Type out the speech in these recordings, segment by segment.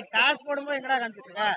ஏய் டாஸ் போடும்போது எங்கடா காமிச்சிட்டு இருக்க?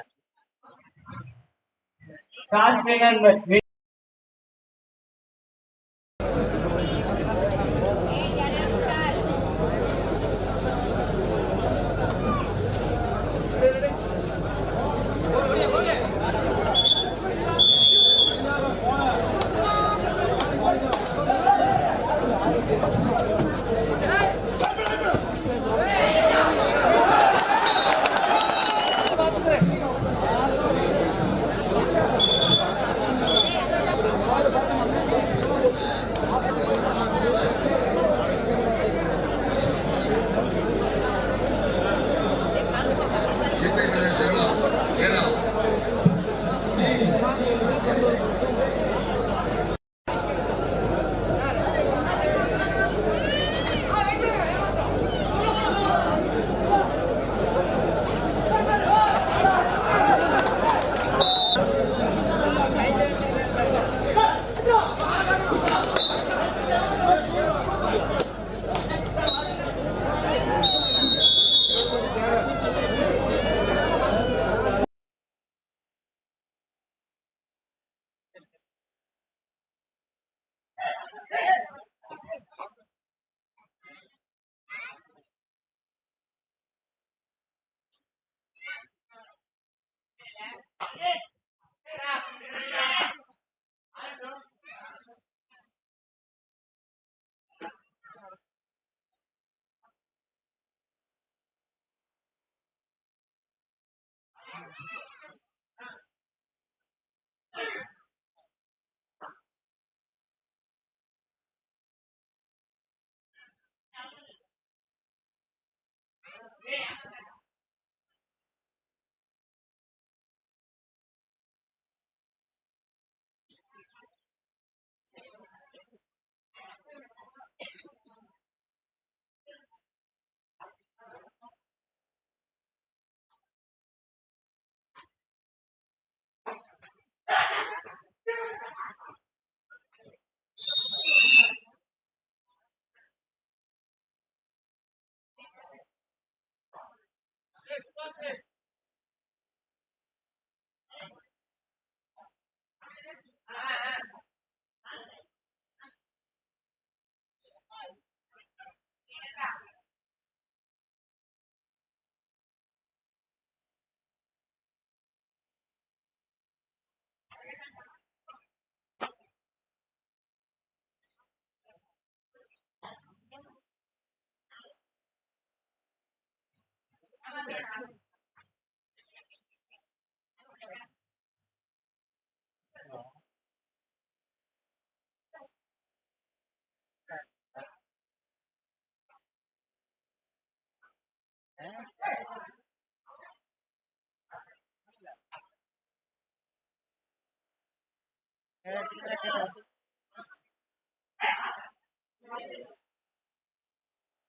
Yeah.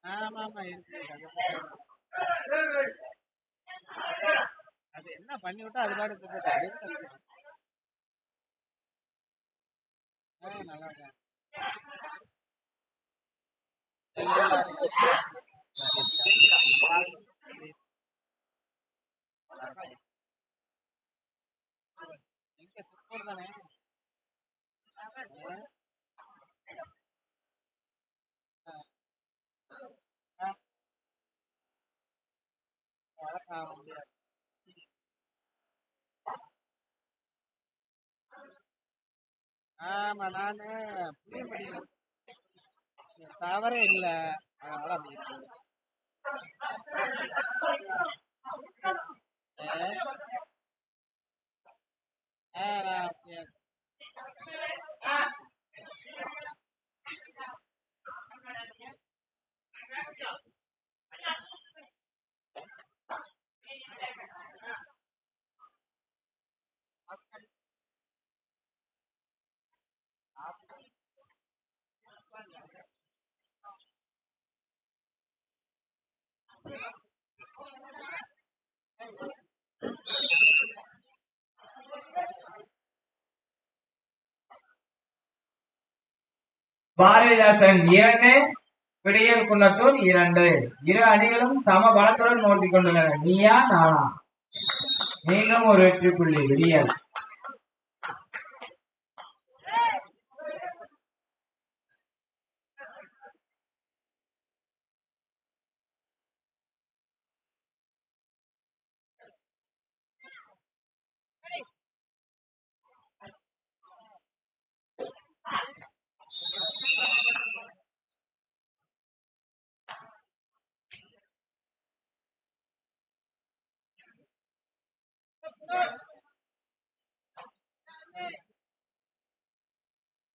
ஆமா ஆமா இருக்கு அது என்ன பண்ணி விட்டா அது பாடு போட்டு அது நல்லா இருக்கேன். எங்க திருப்பூர் தானே? முடியாது ஆமா நானு புளியம்பட்டியில தவறே இல்ல. அதனால அப்படி இருக்கு பாரதிதாசன் இரண்டு விடியல் குன்னத்தூர் இரண்டு. இரு அணிகளும் சம பலத்துடன் மோதி கொண்டுள்ளன நீயா நானா? மீண்டும் ஒரு வெற்றி புள்ளி விடியல்.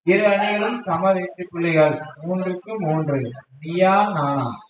இரு அணிகளும் சம வெற்றி புள்ளிகள். மூன்றுக்கு மூன்று. நீயா நானா?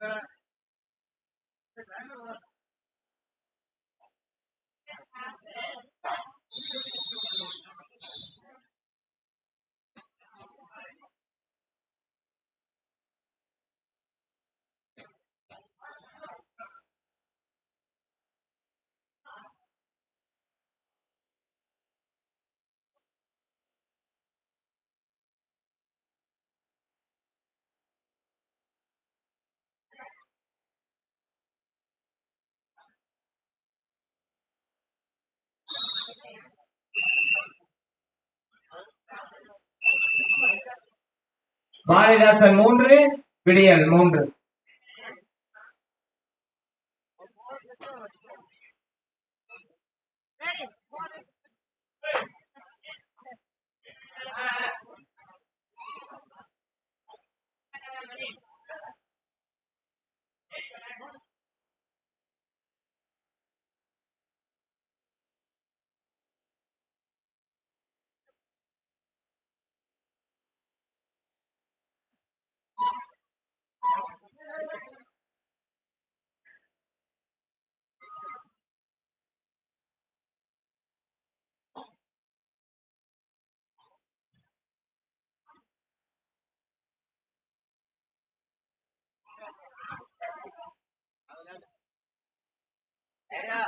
فالعمل பாரதிதாசன் மூன்று விடியல் மூன்று. இரு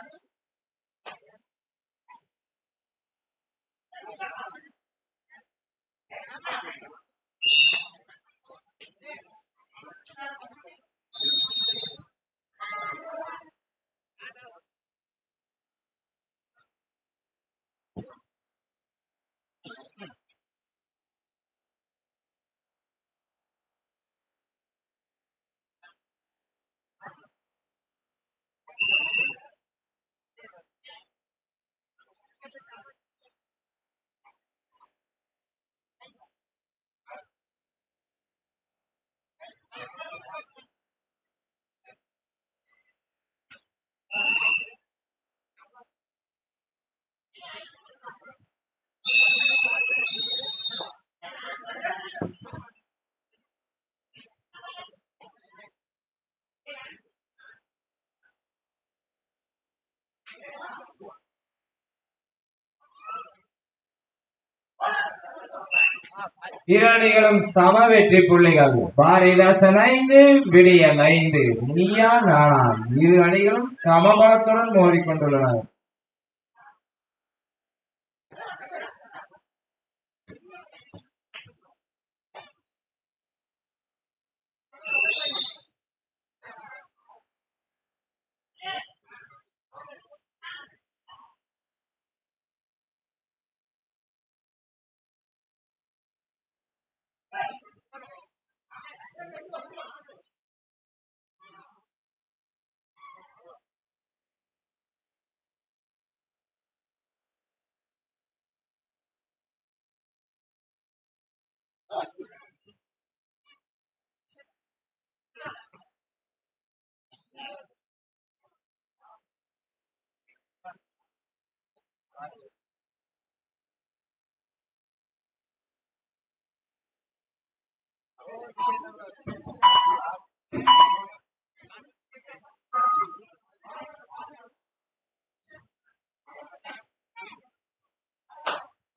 அணிகளும் சம வெற்றி புள்ளிகள். பாரதிதாசன் ஐந்து விடியன் ஐந்து. நீயா நானா இரு அணிகளும் சமபலத்துடன் மோதிக்கொண்டுள்ளனர்.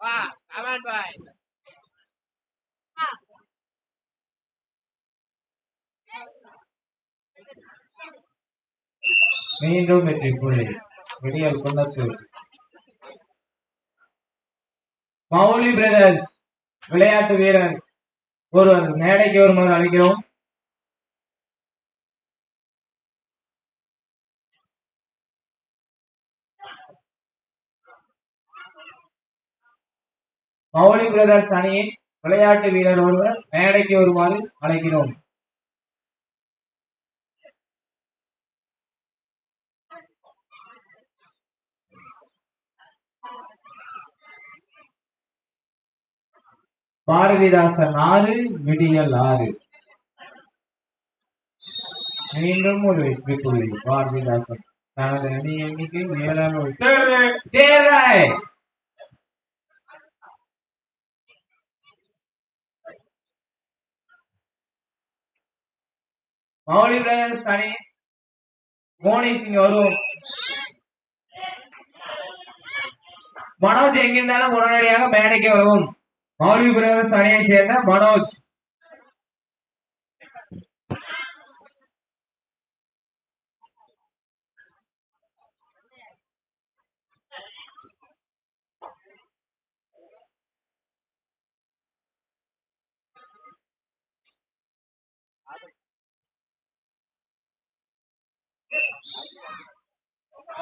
વાહ આમાનભાઈ மீண்டும் வெற்றி புள்ளி வெளியால் கொண்டாச்சு மௌலி பிரதர்ஸ் விளையாட்டு வீரர் ஒருவர் மேடைக்கு ஒருவர் அழைக்கிறோம். மௌலி பிரதர்ஸ் அணியின் விளையாட்டு வீரர் ஒருவர் மேடைக்கு வருமாறு அழைக்கிறோம். பாரதிதாசன் ஆறு விடியல் ஆறு. மீண்டும் ஒரு வெற்றி புள்ளி. பாரதிதாசன் தனது அணி எண்ணிக்கை ஏழாம் தேர்தல் மௌலி பிரதர்ஸ் அணி மோனிஷ் இங்க வருவோம். மனோஜ் எங்கிருந்தாலும் உடனடியாக மேடைக்கு வருவோம். மௌலி பிரதர்ஸ் அணியை சேர்ந்த மனோஜ்.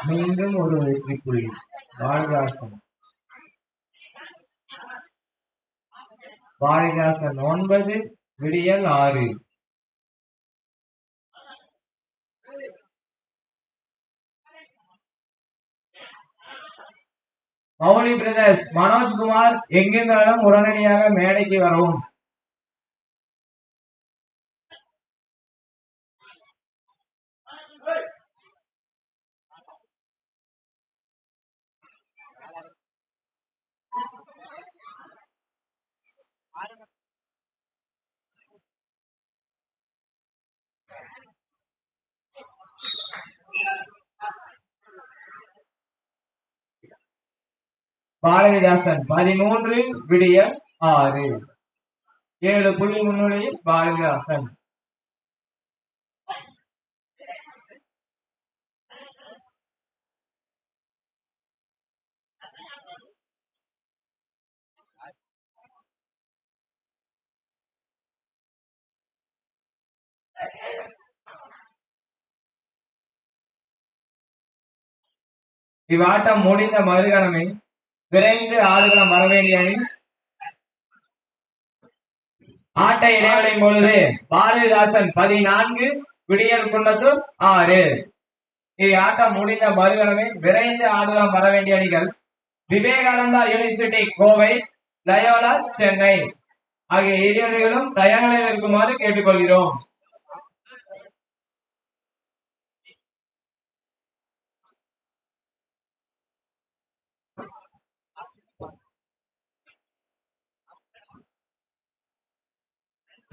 மீண்டும் ஒரு வெற்றி புள்ளி. பாரதிதாசன் பாரதிதாசன் ஒன்பது விடியல் ஆறு. மௌலி பிரதர்ஸ் மனோஜ்குமார் எங்கிருந்தாலும் உடனடியாக மேடைக்கு வரவும். பாரதிதாசன் பதிமூன்று விடியல் ஆறு. ஏழு புள்ளி முன்னுரையில் பாரதிதாசன். இவ்வாட்டம் முடிந்த மறுகணமே விரைந்து ஆடுகளம் வரவேண்டிய அணி ஆட்ட இடைவெளி பொழுது பாரதிதாசன் பதினான்கு விடியல் குன்னத்தூர் ஆறு. ஆட்டம் முடிந்த மறுகணமே விரைந்து ஆடுகளம் வர வேண்டிய அணிகள். Vivekananda university Kovai Loyola Chennai. ஆகிய இரு அணிகளும் தயார் இருக்குமாறு கேட்டுக்கொள்கிறோம்.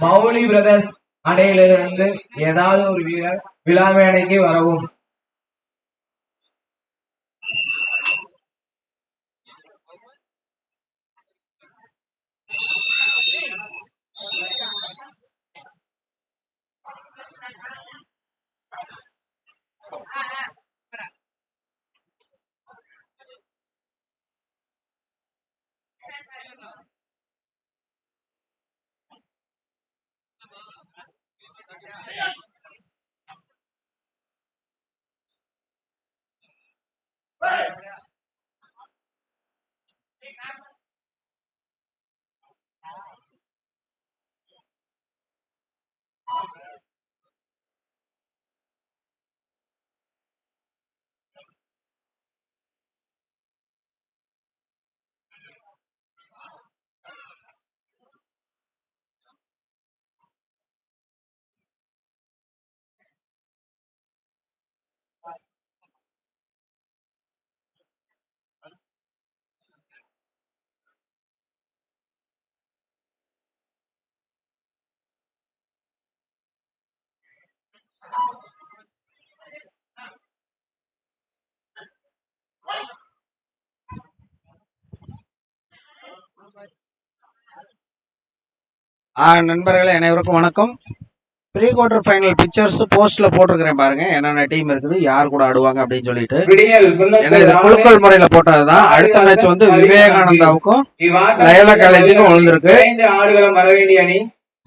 மௌலி பிரதர்ஸ் அணையிலிருந்து ஏதாவது ஒரு வீரர் விழா மேடைக்கு வரவும். நண்பர்களே அனைவருக்கும் வணக்கம். ப்ரீ குவார்டர் ஃபைனல் பிக்சர்ஸ் போஸ்ட்ல போட்டிருக்கிறேன் பாருங்க. என்னென்ன டீம் இருக்குது யார் கூட ஆடுவாங்க அப்படின்னு சொல்லிட்டு. ஏன்னா இது குழுக்கள் முறையில போட்டதுதான். அடுத்த மேட்ச் வந்து விவேகானந்தாவுக்கும் லயோலா காலேஜுக்கும் விழுந்திருக்கு.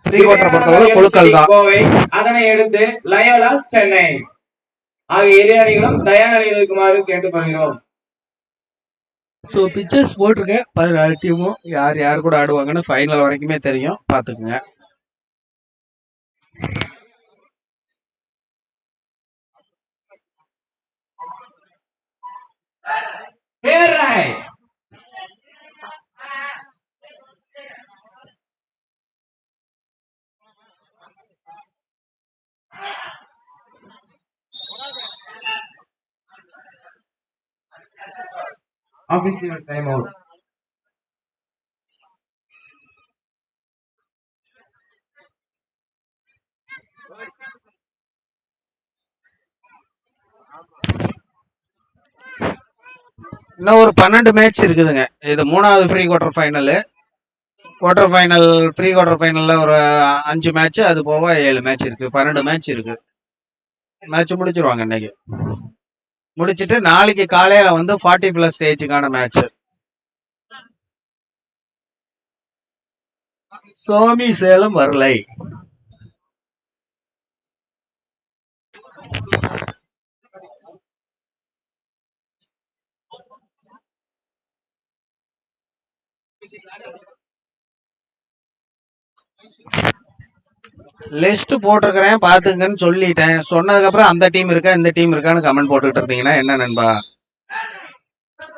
பொறுத்தவரை தான். கோவை அதனை எடுத்து லயோலா சென்னை. ஆகிய இரு அணிகளும் தயார் இருக்குமாறு கேட்டுக்கொள்கிறோம். ஸோ பிக்சர்ஸ் போட்டிருக்கேன். பதினாறு டீமும் யார் யார் கூட ஆடுவாங்கன்னு ஃபைனல் வரைக்குமே தெரியும். பார்த்துக்குங்க. பேராய் Official time out. இன்னும் ஒரு பன்னெண்டு மேட்ச் இருக்குதுங்க. இது மூணாவது pre quarter final quarter final pre quarter ஃபைனலில் ஒரு அஞ்சு மேட்ச் அது போக ஏழு மேட்ச் இருக்கு. பன்னெண்டு மேட்ச் இருக்கு. மேட்ச் முடிச்சிருவாங்க இன்னைக்கு. முடிச்சிட்டு நாளைக்கு காலையில வந்து ஃபார்ட்டி பிளஸ் ஏஜுக்கான மேட்ச் சோமி சேலம் வரலை. லிஸ்ட் போட்டிருக்கிறேன் பாத்துங்கன்னு சொல்லிட்டேன். சொன்னதுக்கு அப்புறம் அந்த டீம் இருக்கா இந்த டீம் இருக்கான்னு கமெண்ட் போட்டுக்கிட்டு இருந்தீங்கன்னா என்ன நண்பா?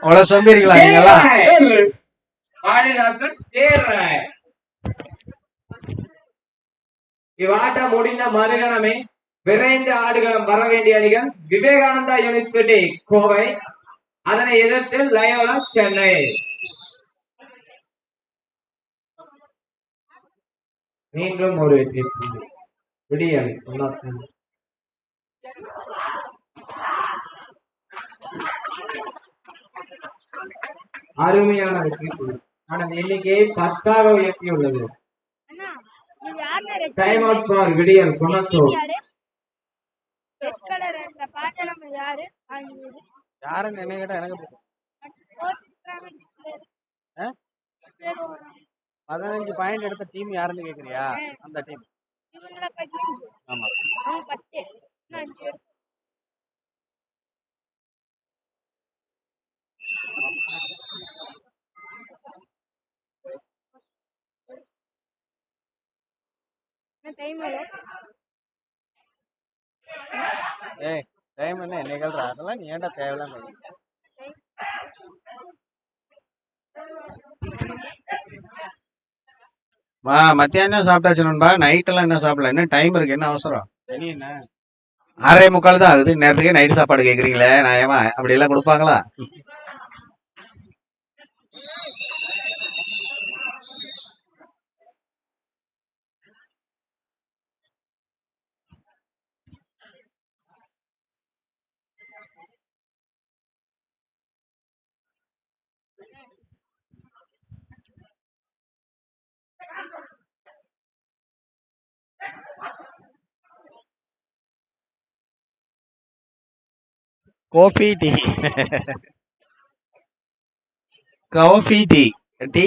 அவ்வளவு சொம்பிருக்கலாம் நீங்களா இவ்வாட்ட இவ்வாட்டம் முடிந்த மறுகணமே விரைந்து ஆடுகளம் வர வேண்டிய அணிகள் விவேகானந்தா யூனிவர்சிட்டி கோவை. அதனை எதிர்த்து லயோலா சென்னை. மீண்டும் ஒரு வெற்றி புள்ளி. விடியல் தொண்ணூத்தி. அருமையான வெற்றி புள்ளி. ஆனால் எண்ணிக்கையை பத்தாக உயர்த்தியுள்ளது டைம்? அவுட் ஃபார் விடியல் குணத்தூர் யாரு? red color இந்த பாட்டை நம்ம யாரு வாங்கியது? யாருன்னு என்ன கேட்டா எனக்கு பதினஞ்சு பாயிண்ட் எடுத்த டீம் யாருன்னு கேக்குறியா? அந்த டீம். ஆமா? ஏய் டைம் என்ன? என்ன அதெல்லாம் நீ ஏன்டா தேவையில்லாம வா மத்தியானம் சாப்பிட்டாச்சு நண்பா? நைட் எல்லாம் என்ன சாப்பிடல? என்ன டைம் இருக்கு? என்ன அவசரம்? என்ன? முக்கால் தான் ஆகுது. நேரத்துக்கே நைட் சாப்பாடு கேக்குறீங்களே? நான் ஏமா அப்படி எல்லாம் கொடுப்பாங்களா? Coffee tea coffee tea tea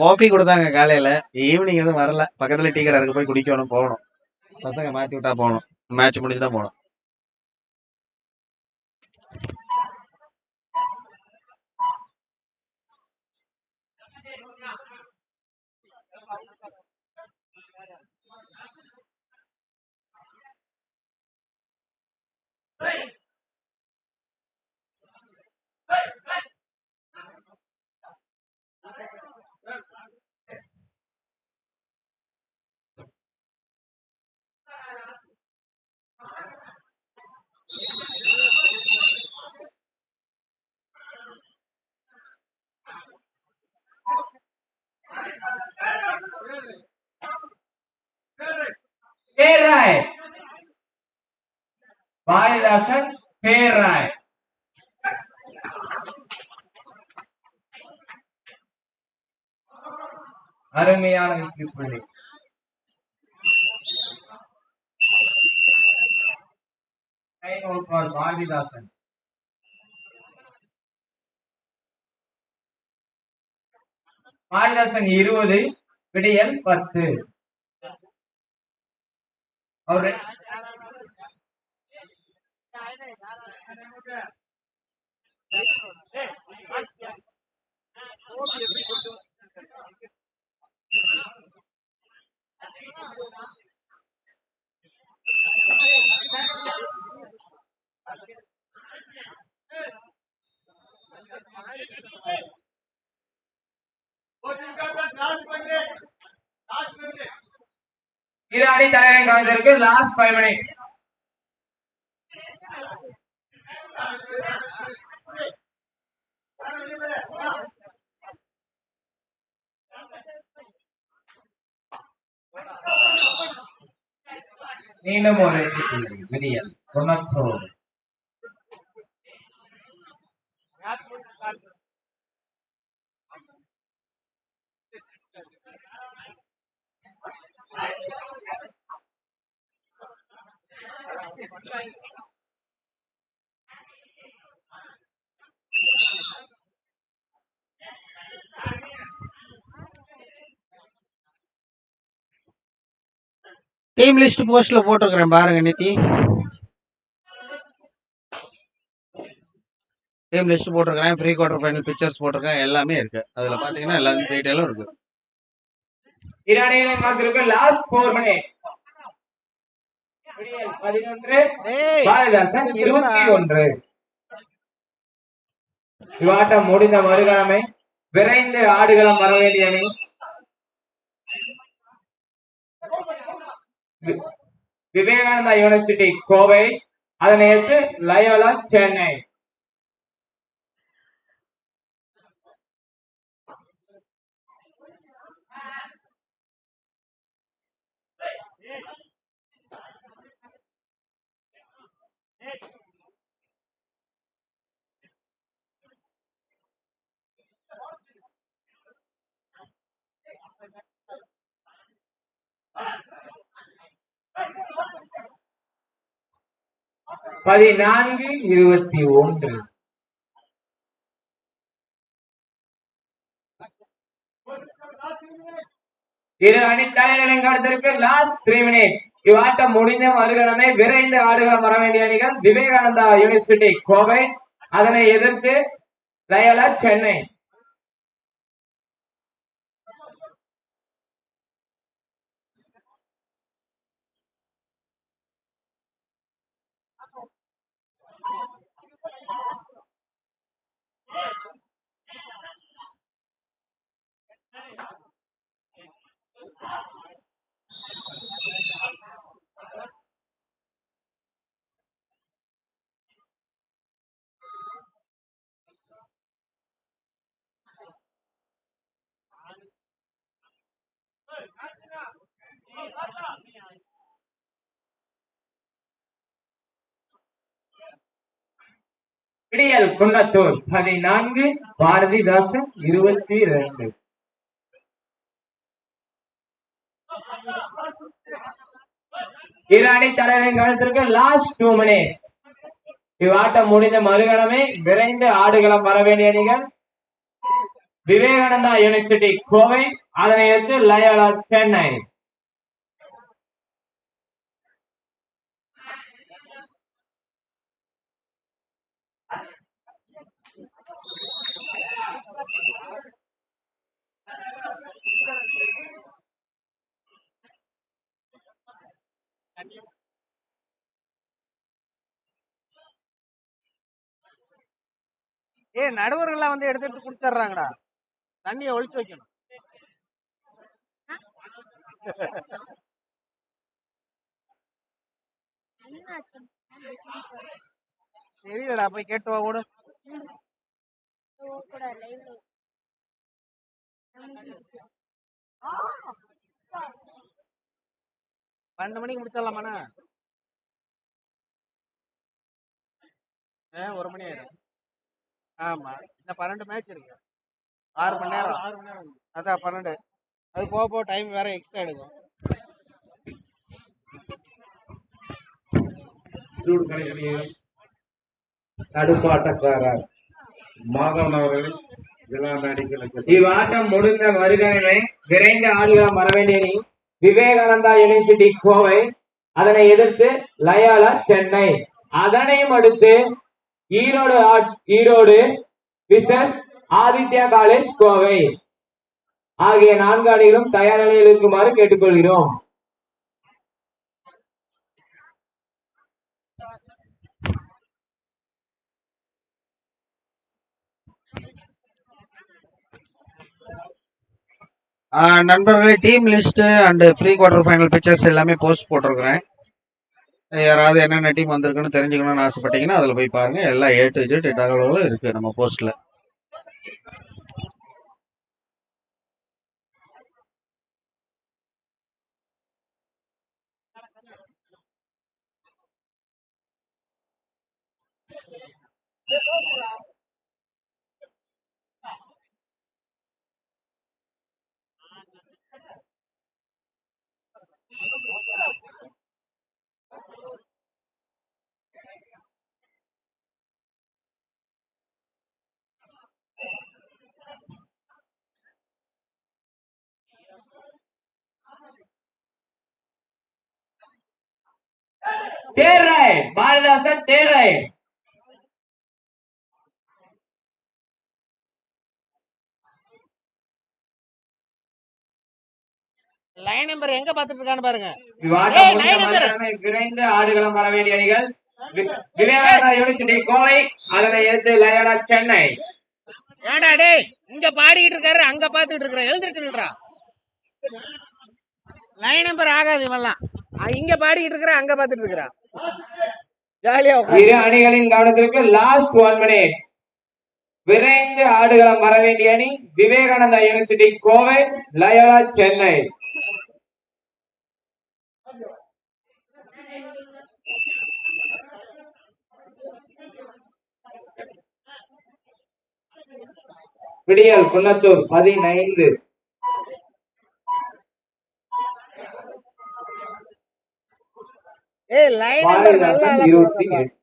coffee கொடுத்தாங்க காலையில. ஈவினிங் எதுவும் வரல. பக்கத்துல டீ கடை இருக்கு போய் குடிக்கணும் போகணும். பசங்க மாத்தி விட்டா போகணும். மேட்ச் முடிஞ்சு தான் போகணும் தேர்ராய் பாரதிதாசன் பேராய். அருமையான வெற்றி புள்ளி. Time out for Bharathidasan Bharathidasan இருபது விடியல் பத்து. அவர் இரு அணி தலைவரின் கவனத்திற்கு லாஸ்ட் ஃபைவ் மினிட்ஸ் மீண்டும் ஒரு வெற்றி புள்ளி விடியல் தொண்ணூத்தோடு டீம் லிஸ்ட் போஸ்ட்ல போட்டிருக்கிறேன் பாருங்க நித்தி. டீம் லிஸ்ட் போட்டிருக்கிறேன் ப்ரீ குவார்டர் ஃபைனல் பிக்சர்ஸ் போட்டிருக்கேன் எல்லாமே இருக்கு. அதுல பாத்தீங்கன்னா எல்லா டீட்டெயிலும் இருக்கு. இரு அணிகளின் லாஸ்ட் ஃபோர் மினிட்ஸ் பதினொன்று. பாரதிதாசன் இருபத்தி ஒன்று. இவ்வாட்டம் முடிந்த மறுகிழமை விரைந்து ஆடுகளம் வர வேண்டிய அணி விவேகானந்தா யூனிவர்சிட்டி கோவை. அதனை அடுத்து லயோலா சென்னை பதினான்கு இருபத்தி ஒன்று. இரு அணி தலைவர்களின் கருத்திற்கு லாஸ்ட் த்ரீ மினிட்ஸ் இவ்வாட்டம் முடிந்த மறுகணமே விரைந்து ஆடுகளம் வர வேண்டிய அணிகள் விவேகானந்தா யூனிவர்சிட்டி கோவை. அதனை எதிர்த்து லயலா சென்னை. விடியல் குன்னத்தூர் பதினான்கு பாரதிதாசன் இருபத்தி இரண்டு இரு அணி தலைவரின் கவனத்திற்கு லாஸ்ட் டூ மினிட் இவ்வாட்டம் முடிந்த மறுகணமே விரைந்து ஆடுகளம் வர வேண்டிய அணிகள் விவேகானந்தா யூனிவர்சிட்டி கோவை அதனை அடுத்து லயோலா சென்னை. ஏ நடுவர்கள்லாம் வந்து எடுத்து எடுத்து குடிச்சிடுறாங்கடா. தண்ணியை ஒழிச்சு வைக்கணும். தெரியலடா போய் கேட்டு வா கூட பன்னெண்டு மணிக்கு முடிச்சிடலாமாண்ணா? ஆ, ஒரு மணி ஆயிரும். ஆமா. இந்த பன்னெண்டு மேட்ச் இருக்கு. ஆறு மணி நேரம். ஆறு மணி நேரம். அதான் பன்னெண்டு. அது போக போக டைம் வேற எக்ஸ்ட்ரா எடுக்கும். தடுப்பாட்டக்காரர் மாதவன் அவர்கள் இவ்வாட்டம் முடிந்த மறுகணமே விரைந்து ஆடுகளம் வர வேண்டிய அணி. விவேகானந்தா யூனிவர்சிட்டி கோவை. அதனை எதிர்த்து லயாலா சென்னை. அதனையும் அடுத்து Erode arts Erode business Aditya college Kovai. ஆகிய நான்கு அணிகளும் தயார் நிலையில் இருக்குமாறு கேட்டுக்கொள்கிறோம். நண்பர்களே team list and pre quarter final fixtures எல்லாமே போஸ்ட் போட்டிருக்கிறேன். யாராவது என்னென்ன டீம் வந்திருக்குன்னு தெரிஞ்சுக்கணும்னு ஆசைப்பட்டீங்கன்னா அதில் போய் பாருங்க. எல்லா ஏ டு ஜெட் தகவல்களும் இருக்கு நம்ம போஸ்ட்ல தேர் பாரதிதாசன் தேர் லைன் நம்பர் எங்க பாத்துட்டு இருக்கான்னு பாருங்க விரைந்து ஆடுகளம் வர வேண்டிய அணிகள். விவேகானந்தா யூனிவர்சிட்டி கோவை அதனை எதிர்த்து லயோலா சென்னை. ஏடா டேய் இங்க பாடிக்கிட்டு இருக்காரு அங்க பாத்துக்கிட்டு இருக்கிற எழுந்திருச்சுடா லைன் நம்பர் ஆகாது இவெல்லாம். இங்க பாடிக்கிட்டு இருக்கிற அங்க பாத்துட்டு இருக்கிறா. ஜாலியா இரு அணிகளின் கவனத்திற்கு லாஸ்ட் ஒன் மினிட் விரைந்து ஆடுகளம் வர வேண்டிய அணி விவேகானந்தா யூனிவர்சிட்டி கோவை லயோலா சென்னை. விடியல் குன்னத்தூர் பதினைந்து. ஏய் லைன் நம்பர் நல்லா பாரதிதாசன் இருபத்தி இருபத்தி எட்டு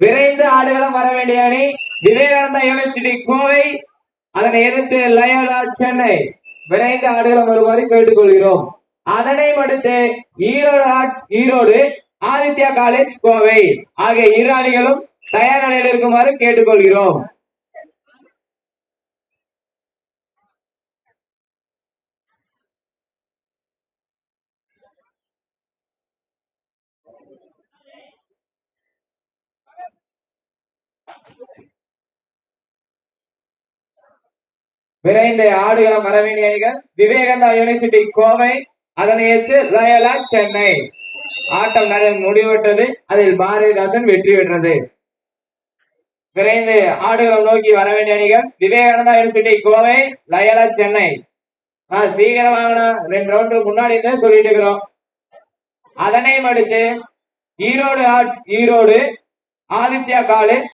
விரைந்து ஆடுகளம் வர வேண்டிய அணி விவேகானந்தா யூனிவர்சிட்டி கோவை அதனை எதிர்த்து லயோலா சென்னை. விரைந்து ஆடுகளம் வருமாறு கேட்டுக்கொள்கிறோம். அதனை அடுத்து ஈரோடு ஆர்ட்ஸ் ஈரோடு ஆதித்யா காலேஜ் கோவை. ஆகிய இரு அணிகளும் தயார் நிலையில் இருக்குமாறு கேட்டுக்கொள்கிறோம். விரைந்த ஆடுகளம் வர வேண்டிய அணிகள் விவேகந்தா யூனிவர்சிட்டி கோவை. அதனை ஏற்று ரயலா சென்னை ஆட்டம் நிறைய முடிவுற்றது. அதில் பாரதிதாசன் வெற்றி பெற்றது. விரைந்து ஆடுகளம் நோக்கி வர வேண்டிய அணிகள் விவேகானந்தா யூனிவர்சிட்டி கோவை லயலா சென்னை ஆஹ் சீக்கிரம் ரெண்டு ரவுண்டு முன்னாடி தான் சொல்லிட்டு இருக்கிறோம். அதனையும் அடுத்து ஈரோடு ஆர்ட்ஸ் ஈரோடு ஆதித்யா காலேஜ்